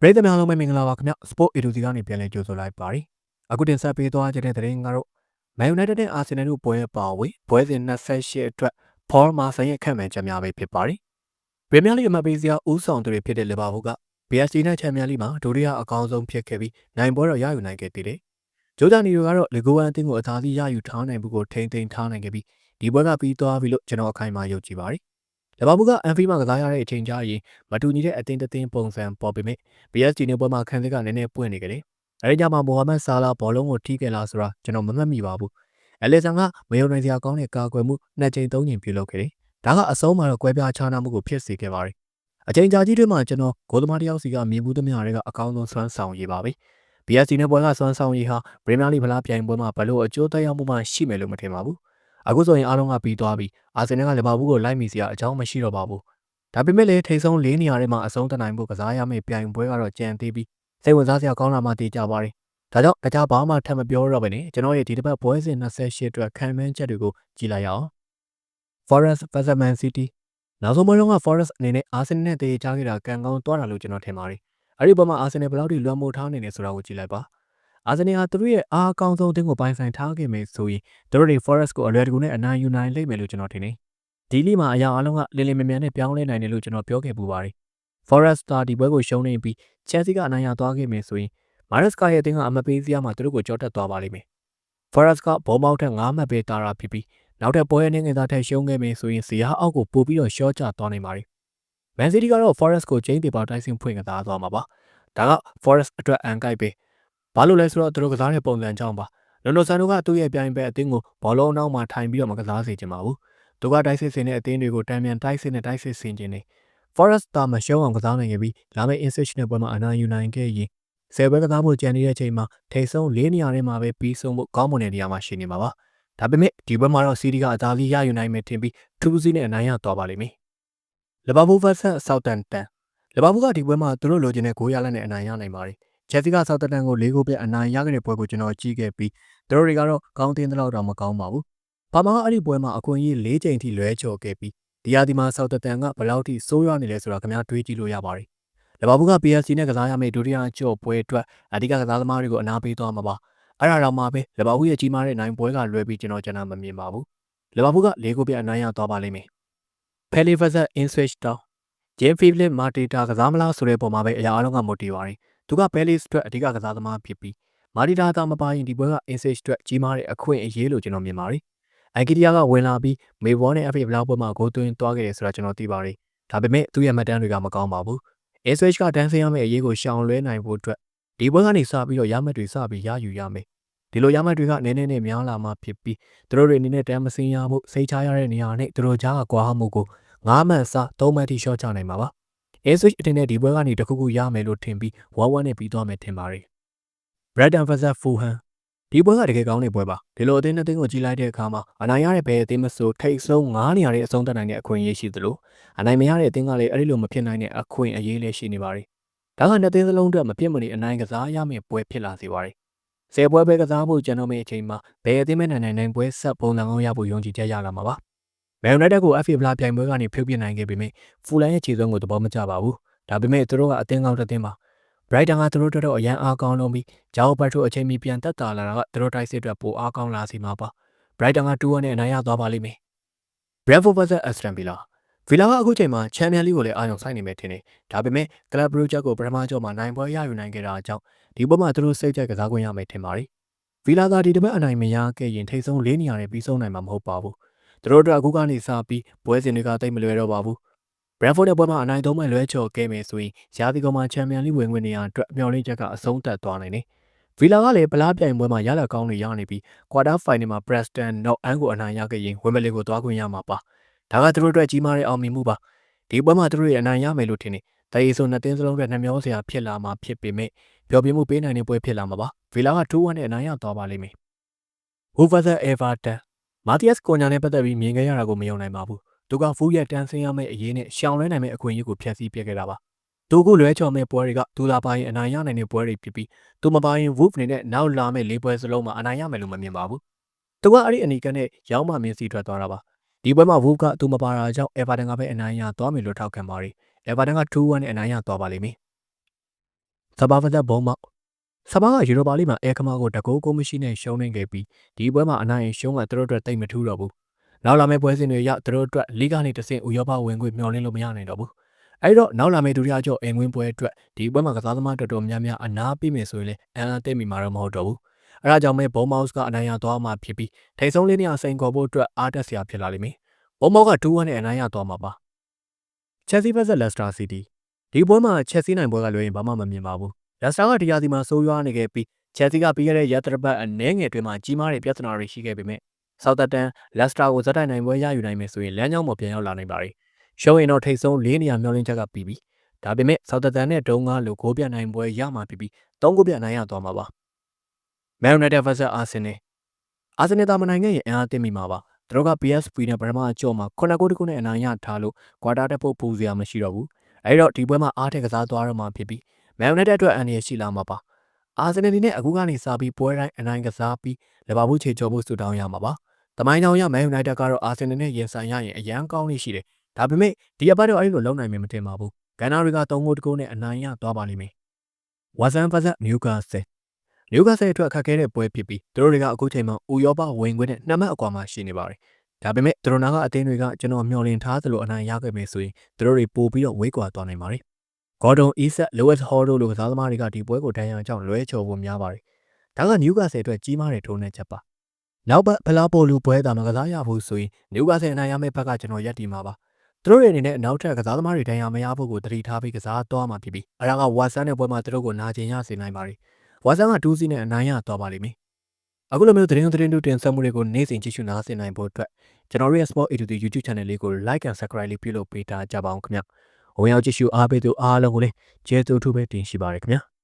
ပရိသတ်များလုံးပဲမင်္ဂလာပါခင်ဗျ Sport A2C ကနေပြန်လည်ကြိုဆိုလိုက်ပါရီအခုတင်ဆက်ပေးသွားကြတဲ့သတင်းကတော့ Man United နဲ့ Arsenal တို့ပွဲပါဝေးပွဲစဉ်28အတွက် Paul Marson ရဲ့ခံမှန်းချက်များပဲဖြစ်ပါရီပရီးမီးယားလိအမှတ်ပေးစရာဦးဆောင်သူတွေဖြစ်တဲ့လီဗာပူးက PSG နဲ့ချန်ပီယံလိမှာဒုတိယအကောင်းဆုံးဖြစ်ခဲ့ပြီးနိုင်ပွဲတော့ရယူနိုင်ခဲ့သေးတယ်ဂျိုးဂျာနီတို့ကတော့လီဂိုဝမ်အသင်းကိုအသာစီးရယူထားနိုင်မှုကိုထိန်းသိမ်းထားနိုင်ခဲ့ပြီးဒီပွဲကပြီးသွားပြီလို့ကျွန်တော်အခိုင်အမာယုံကြည်ပါတယ် လဘာဘူးကအန်ဖီမှာကစားရတဲ့အချိန်ကြာရင်မတူညီတဲ့အတင်းတတင်းပုံစံပေါ်ပေမဲ့ PSG နဲ့ပွဲမှာခန်းစစ်ကနည်းနည်းပွင့်နေကြတယ်။အဲဒီညမှာမိုဟာမက်ဆာလာဘောလုံးကိုထိခဲ့လားဆိုတာကျွန်တော်မမှတ်မိပါဘူး။အလက်ဆန်ကမယုံနိုင်စရာကောင်းတဲ့ကာကွယ်မှုနှစ်ကြိမ်သုံးကြိမ်ပြုလုပ်ခဲ့တယ်။ဒါကအဆုံးမှာတော့ကွဲပြားခြားနားမှုကိုဖြစ်စေခဲ့ပါတယ်။အချိန်ကြာကြီးတွေမှာကျွန်တော်ဂိုးသမားတယောက်စီကမြင်မှုသမျှတွေကအကောင်းဆုံးစွမ်းဆောင်ရည်ပါပဲ။ PSG နဲ့ပွဲကစွမ်းဆောင်ရည်ဟာပရီးမီးယားလိဖလားပြိုင်ပွဲမှာဘလို့အကျိုးသက်ရောက်မှုမှရှိမယ်လို့မထင်ပါဘူး။ အခုဆိုရင်အားလုံးကပြီးသွားပြီအာဆင်နယ်ကလီဗာပူးကိုလိုက်မိစရာအကြောင်းမရှိတော့ပါဘူးဒါပေမဲ့လည်းထိတ်ဆုံး၄နေရာထဲမှာအဆုံးသတ်နိုင်ဖို့ကစားရမယ့်ပြိုင်ပွဲကတော့ကြံသေးပြီးစိတ်ဝင်စားစရာကောင်းလာမှတည်ကြပါတယ်။ဒါကြောင့်တခြားဘာမှထပ်မပြောတော့ဘဲနဲ့ကျွန်တော်ရဲ့ဒီတစ်ပတ်ပွဲစဉ်28အတွက်ခံမှန်းချက်တွေကိုကြည့်လိုက်ရအောင်။ Forest vs Man City နောက်ဆုံးပွဲတုန်းက Forest အနေနဲ့ Arsenal နဲ့တည်ကြခဲ့တာကံကောင်းသွားတာလို့ကျွန်တော်ထင်ပါတယ်။အဲဒီပုံမှာ Arsenal ဘယ်လောက်ထိလွှမ်းမိုးထားနေလဲဆိုတာကိုကြည့်လိုက်ပါ။ Arsenal ဟာသူတို့ရဲ့အားအကောင်းဆုံးအသင်းကိုပိုင်ဆိုင်ထားခဲ့မယ်ဆိုရင်သူတို့တွေ Forest ကိုအလွယ်တကူနဲ့အနိုင်ယူနိုင်လိမ့်မယ်လို့ကျွန်တော်ထင်တယ်။ဒီလီမှာအရာအလုံးကလင်းလင်းမြန်မြန်နဲ့ပြောင်းလဲနိုင်တယ်လို့ကျွန်တော်ပြောခဲ့ပူပါတယ်။ Forester ဒီပွဲကိုရှုံးနေပြီး Chelsea ကအနိုင်ရသွားခဲ့မယ်ဆိုရင် Maresca ရဲ့အသင်းကအမပေးစရာမှသူတို့ကိုကြောတက်သွားပါလိမ့်မယ်။ Forest ကဘောမောက်ထက်9မှတ်ပဲတာတာဖြစ်ပြီးနောက်ထပ်ပွဲအနေငယ်သားထက်ရှုံးခဲ့မယ်ဆိုရင်ဇီယာအောက်ကိုပို့ပြီးတော့ရှော့ချသွားနိုင်ပါတယ်။ Man City ကတော့ Forest ကိုကျင်းပေပါတိုက်ဆင်ဖွင့်ကစားသွားမှာပါ။ဒါက Forest အတွက်အန်ကိုက်ပဲ။ ဘာလို့လဲဆိုတော့သူတို့ကစားတဲ့ပုံစံကြောင့်ပါ။လွန်ဒိုဆန်တို့ကသူ့ရဲ့ပြိုင်ဘက်အသင်းကိုဘောလုံးနောက်မှာထိုင်ပြီးတော့မကစားစေချင်ပါဘူး။သူကတိုက်စစ်စင်တဲ့အသင်းတွေကိုတံမြန်တိုက်စစ်နဲ့တိုက်စစ်ဆင်ခြင်းနေ Forest တာမရှုံးအောင်ကစားနိုင်ခဲ့ပြီးလာမယ့် Insist နဲ့ပွဲမှာအနိုင်ယူနိုင်ခဲ့ရင်ဆယ်ပွဲကစားဖို့ကြံနေတဲ့အချိန်မှာထိတ်ဆုံး၄နေရာထဲမှာပဲပြီးဆုံးဖို့ကောင်းမွန်တဲ့နေရာမှာရှိနေမှာပါဒါပေမဲ့ဒီပွဲမှာတော့ CD ကအသာစီးရယူနိုင်မယ်ထင်ပြီးထူးစီးနဲ့အနိုင်ရသွားပါလိမ့်မယ်လီဗာပူး vs Southampton လီဗာပူးကဒီပွဲမှာသူတို့လိုချင်တဲ့ဂိုးရလနဲ့အနိုင်ရနိုင်ပါတယ် ချယ်ဆီကဆောက်တတန်ကို၄ဂိုးပြအနိုင်ရခဲ့တဲ့ပွဲကိုကျွန်တော်ကြည့်ခဲ့ပြီးသူတို့တွေကတော့ကောင်းတင်တဲ့လောက်တော့မကောင်းပါဘူးပါမာကအဲ့ဒီပွဲမှာအခွင့်အရေး၄ချိန်ထိလွဲချော်ခဲ့ပြီးဒီယာဒီမှာဆောက်တတန်ကဘယ်လောက်ထိဆိုးရွားနေလဲဆိုတာခင်ဗျားတွေးကြည့်လို့ရပါတယ်။လဘာဘူးက PSG နဲ့ကစားရမယ့်ဒုတိယကြော့ပွဲအတွက်အဓိကကစားသမားတွေကိုအနာပေးသွားမှာပါ။အဲ့ဒါတော့မှပဲလဘာဘူးရဲ့ကြီးမားတဲ့နိုင်ပွဲကလွဲပြီးကျွန်တော်ကျွန်တော်မမြင်ပါဘူး။လဘာဘူးက၄ဂိုးပြအနိုင်ရသွားပါလိမ့်မယ်။ Pele vs Ipswich Town ဂျင်းဖီလစ်မာတီတာကစားမလားဆိုတဲ့ပုံမှာပဲအရာအလုံးကမိုတီပါတယ်။ သူက Palace အတွက်အဓိကကစားသမားဖြစ်ပြီးမာတီတာသာမပါရင်ဒီပွဲက Ipswich အတွက်ကြီးမားတဲ့အခွင့်အရေးလို့ကျွန်တော်မြင်ပါတယ်။အန်ကီတီယာကဝင်လာပြီးမေဘောနဲ့ FA ဘလောက်ပွဲမှာဂိုးသွင်းသွားခဲ့တယ်ဆိုတာကျွန်တော်သိပါတယ်။ဒါပေမဲ့သူ့ရဲ့မှတ်တမ်းတွေကမကောင်းပါဘူး။ Switch ကတန်းဆင်းရမယ့်အရေးကိုရှောင်လွဲနိုင်ဖို့အတွက်ဒီပွဲကနေစပြီးတော့ရမှတ်တွေစပြီးရယူရမယ်။ဒီလိုရမှတ်တွေကနည်းနည်းနဲ့များလာမှဖြစ်ပြီးသူတို့တွေအနေနဲ့တန်းမစင်းရမှုစိတ်ချရတဲ့နေရာနဲ့သူတို့ကြားကကွာဟမှုကို9မှတ်စ3မှတ်ထိရှော့ချနိုင်မှာပါ။ Switch အတင်းနဲ့ဒီပွဲကနေတခုခုရမယ်လို့ထင်ပြီး1-1နဲ့ပြီးသွားမယ်ထင်ပါတယ်။ Brighton vs Fulham ဒီပွဲကတကယ်ကောင်းတဲ့ပွဲပါဒီလိုအသင်းနှစ်သင်းကိုကြီးလိုက်တဲ့အခါမှာအနိုင်ရတဲ့ဘယ်အသင်းမဆိုထိတ်ဆုံး9နေရာတဲ့အဆုံးသတ်နိုင်တဲ့အခွင့်အရေးရှိသလိုအနိုင်မရတဲ့အသင်းကလည်းအဲ့ဒီလိုမဖြစ်နိုင်တဲ့အခွင့်အရေးလည်းရှိနေပါတယ်ဒါကနှစ်သင်းစလုံးအတွက်မပြတ်မနေအနိုင်ကစားရမယ့်ပွဲဖြစ်လာစေပါတယ်ဆယ်ပွဲပဲကစားဖို့ကြံတော့မယ့်အချိန်မှာဘယ်အသင်းမဲနိုင်နိုင်နိုင်ပွဲဆက်ပုံစံကောင်းရဖို့ယုံကြည်ချက်ရလာမှာပါ မန်ယူနိုက်တက်ကို FA ဖလားပြိုင်ပွဲကနေဖြုတ်ပြနိုင်ခဲ့ပေမဲ့ဖူလန်ရဲ့ခြေစွမ်းကိုသဘောမကျပါဘူးဒါပေမဲ့သူတို့ကအသင်းကောင်းတစ်သင်းပါ Brighton ကသူတို့တို့အရန်အားကောင်းလုံးပြီးဂျာအိုဘတ်ထိုအချိန်မီပြန်တက်တာလာတာကသူတို့တိုက်စစ်အတွက်ပိုအားကောင်းလာစီမှာပါ Brighton က2-1နဲ့အနိုင်ရသွားပါလိမ့်မယ် Brentford vs Aston Villa Villa ကအခုချိန်မှာချန်ပီယံလိကိုလည်းအာရုံစိုက်နေမယ်ထင်တယ်ဒါပေမဲ့ Club Brugge ကိုပထမကြောမှာနိုင်ပွဲရယူနိုင်ခဲ့တာကြောင့်ဒီပွဲမှာသူတို့စိတ်ကြိုက်ကစားခွင့်ရမယ်ထင်ပါတယ် Villa ကဒီတစ်ပတ်အနိုင်မရခဲ့ရင်ထိတ်ဆုံး၄နေရာနဲ့ပြီးဆုံးနိုင်မှာမဟုတ်ပါဘူး သူတို့အတွက်အခုကနေစပြီးပွဲစဉ်တွေကတိတ်မလွယ်တော့ပါဘူး Brentford ရဲ့ပွဲမှာအနိုင်သုံးမှလွဲချော်ခဲ့မယ်ဆိုရင်ရာသီကုန်မှာချန်ပီယံလိဝင်ခွင့်နေရာအတွက်မျှော်လင့်ချက်ကအဆုံးသတ်သွားနိုင်တယ်။ဗီလာကလည်းပလားပြိုင်ပွဲမှာရလကောင်းတွေရနေပြီးကွာတာဖိုင်နယ်မှာ Preston နောက်အန်ကိုအနိုင်ရခဲ့ရင်ဝင်ဘလီကိုသွားခွင့်ရမှာပါ။ဒါကသူတို့အတွက်ကြီးမားတဲ့အောင်မြင်မှုပါ။ဒီပွဲမှာသူတို့ရဲ့အနိုင်ရမယ်လို့ထင်တယ်။တရေဆိုနှစ်သင်းစလုံးအတွက်နှမျောစရာဖြစ်လာမှာဖြစ်ပေမဲ့ပျော်ပြမှုပေးနိုင်တဲ့ပွဲဖြစ်လာမှာပါ။ဗီလာက2-1နဲ့အနိုင်ရသွားပါလိမ့်မယ်။ Wolves Everton မာတီယက်စ်ကိုညာနဲ့ပတ်သက်ပြီးမြင်ခဲ့ရတာကိုမယုံနိုင်ပါဘူး။သူကဖူးရက်တန်းဆင်းရမယ့်အရေးနဲ့ရှောင်လွှဲနိုင်မယ့်အခွင့်အရေးကိုဖျက်ဆီးပြခဲ့တာပါ။သူကိုလွဲချော်မဲ့ပွဲတွေကသူသာပါရင်အနိုင်ရနိုင်တဲ့ပွဲတွေဖြစ်ပြီးသူမပါရင် Wolf အနေနဲ့နောက်လာမယ့်လေးပွဲစလုံးမှာအနိုင်ရမယ်လို့မမြင်ပါဘူး။သူကအဲ့ဒီအနီကန်နဲ့ရောင်းမမြင်စီထွက်သွားတာပါ။ဒီပွဲမှာ Wolf ကသူမပါတာကြောင့် Everton ကပဲအနိုင်ရသွားမယ်လို့ထောက်ခံပါတယ်။ Everton က2-1နဲ့အနိုင်ရသွားပါလိမ့်မယ်။စပါဖက်သက်ဘုံမောက် စပါကယူရိုပါလိမှာအဲခမကိုတကိုးကိုမရှိနဲ့ရှုံးနေခဲ့ပြီးဒီပွဲမှာအနိုင်ရင်ရှုံးကသူတို့အတွက်တိတ်မထူးတော့ဘူးနောက်လာမယ့်ပွဲစဉ်တွေရောက်သူတို့အတွက်လိကနေတဆင့်ဥရောပဝင်ခွင့်မျှော်လင့်လို့မရနိုင်တော့ဘူးအဲ့တော့နောက်လာမယ့်ဒုတိယကျော်အိမ်ဝင်ပွဲအတွက်ဒီပွဲမှာကစားသမားတော်တော်များများအနာပေးမယ်ဆိုရင်လည်းအန်အသိမိမှာတော့မဟုတ်တော့ဘူးအဲဒါကြောင့်မဲဘုံမောက်စ်ကအနိုင်ရသွားမှာဖြစ်ပြီးထိတ်ဆုံးလေးနေရာစိန်ခေါ်ဖို့အတွက်အားတက်စရာဖြစ်လာလိမ့်မယ်ဘုံမောက်က2-1နဲ့အနိုင်ရသွားမှာပါချက်စီဗက်ဆက်လက်စတာစီးတီးဒီပွဲမှာချက်စီနိုင်ပွဲကလွှဲရင်ဘာမှမမြင်ပါဘူး လက်စတာကဒီယာစီမှာဆိုးရွားနေခဲ့ပြီးချက်စီကပြီးခဲ့တဲ့ရက်တရပတ်အနည်းငယ်အတွင်းမှာကြီးမားတဲ့ပြဿနာတွေရှိခဲ့ပေမဲ့ဆောက်တတန်လက်စတာကိုဇက်တိုင်နိုင်ပွဲရယူနိုင်မယ်ဆိုရင်လမ်းကြောင်းပေါ်ပြန်ရောက်လာနိုင်ပါတယ်ရှုံးရင်တော့ထိတ်ဆုံး၄နေရာမျောလင်းချက်ကပြီးပြီဒါပေမဲ့ဆောက်တတန်နဲ့ဒုံကားလိုဂိုးပြနိုင်ပွဲရမှာဖြစ်ပြီး၃ဂိုးပြနိုင်ရသွားမှာပါမန်ယူနိုက်တက် vs အာဆင်နယ်အာဆင်နယ်တာမနိုင်ခဲ့ရင်အင်အားတင်မိမှာပါသူတို့က PSV နဲ့ပထမအကျော်မှာခုနစ်ဂိုးတကူနဲ့အနိုင်ရထားလို့ကွာတာတက်ဖို့ပူစရာမရှိတော့ဘူးအဲဒီတော့ဒီပွဲမှာအားထက်ကစားသွားတော့မှာဖြစ်ပြီး မန်ယူနိုက်တက်အတွက်အန်ရရှိလာမှာပါအာဆင်နယ်ဒီနဲ့အခုကနေစပြီးပွဲတိုင်းအနိုင်ကစားပြီးလီဗာပူးချေကျော်ဖို့ဆူတောင်းရမှာပါတမိုင်းကြောင်ရမန်ယူနိုက်တက်ကတော့အာဆင်နယ်နဲ့ရင်ဆိုင်ရရင်အရန်ကောင်းနေရှိတယ်ဒါပေမဲ့ဒီအပတ်တော့အဲ့လိုလုံးနိုင်မယ်မထင်ပါဘူးဂန်နာတွေက3ဂိုးတကူနဲ့အနိုင်ရသွားပါလိမ့်မယ်ဝါဆန်ဖာဇက်နျူကာဆယ်နျူကာဆယ်အတွက်အခက်ခဲတဲ့ပွဲဖြစ်ပြီးသူတို့တွေကအခုချိန်မှာဥရောပဝင်ခွင့်နဲ့နှစ်မှတ်အကွာမှာရှိနေပါတယ်ဒါပေမဲ့သူတို့နာကအသင်းတွေကကျွန်တော်မျှော်လင့်ထားသလိုအနိုင်ရခဲ့မယ်ဆိုရင်သူတို့တွေပို့ပြီးတော့ဝေးကွာသွားနိုင်ပါတယ် ဂေါ်ဒွန်အီဆက်လိုဝက်ဟော်ဒိုလိုကစားသမားတွေကဒီပွဲကိုတန်ရန်ကြောင့်လွဲချော်ဖို့များပါတယ်ဒါကနျူကာဆယ်အတွက်ကြီးမားတဲ့ထိုးနှက်ချက်ပါနောက်ပတ်ဖလားပိုလူပွဲတာမကစားရဘူးဆိုရင်နျူကာဆယ်အနိုင်ရမယ့်ဘက်ကကျွန်တော်ရက်တီမှာပါသူတို့ရဲ့အနေနဲ့နောက်ထပ်ကစားသမားတွေတန်ရာမရဖို့ကိုတတိထားပြီးကစားသွားမှာဖြစ်ပြီးအရာကဝါဆန်တဲ့ပွဲမှာသူတို့ကိုနာကျင်ရစေနိုင်ပါတယ်။ဝါဆန်က2စီးနဲ့အနိုင်ရသွားပါလိမ့်မယ်။အခုလိုမျိုးသတင်းသတင်းတို့တင်ဆက်မှုတွေကိုနေ့စဉ်ကြည့်ရှုနားဆင်နိုင်ဖို့အတွက်ကျွန်တော်ရဲ့ Sport Edu YouTube Channel လေးကို Like and Subscribe လေးပြုလုပ်ပေးထားကြပါအောင်ခင်ဗျာ။ ဝင်ရောက်ကြည့်ရှုအားပေးသူအားလုံးကိုလည်းကျေးဇူးထူးပဲတင်ရှိပါရခင်ဗျာ။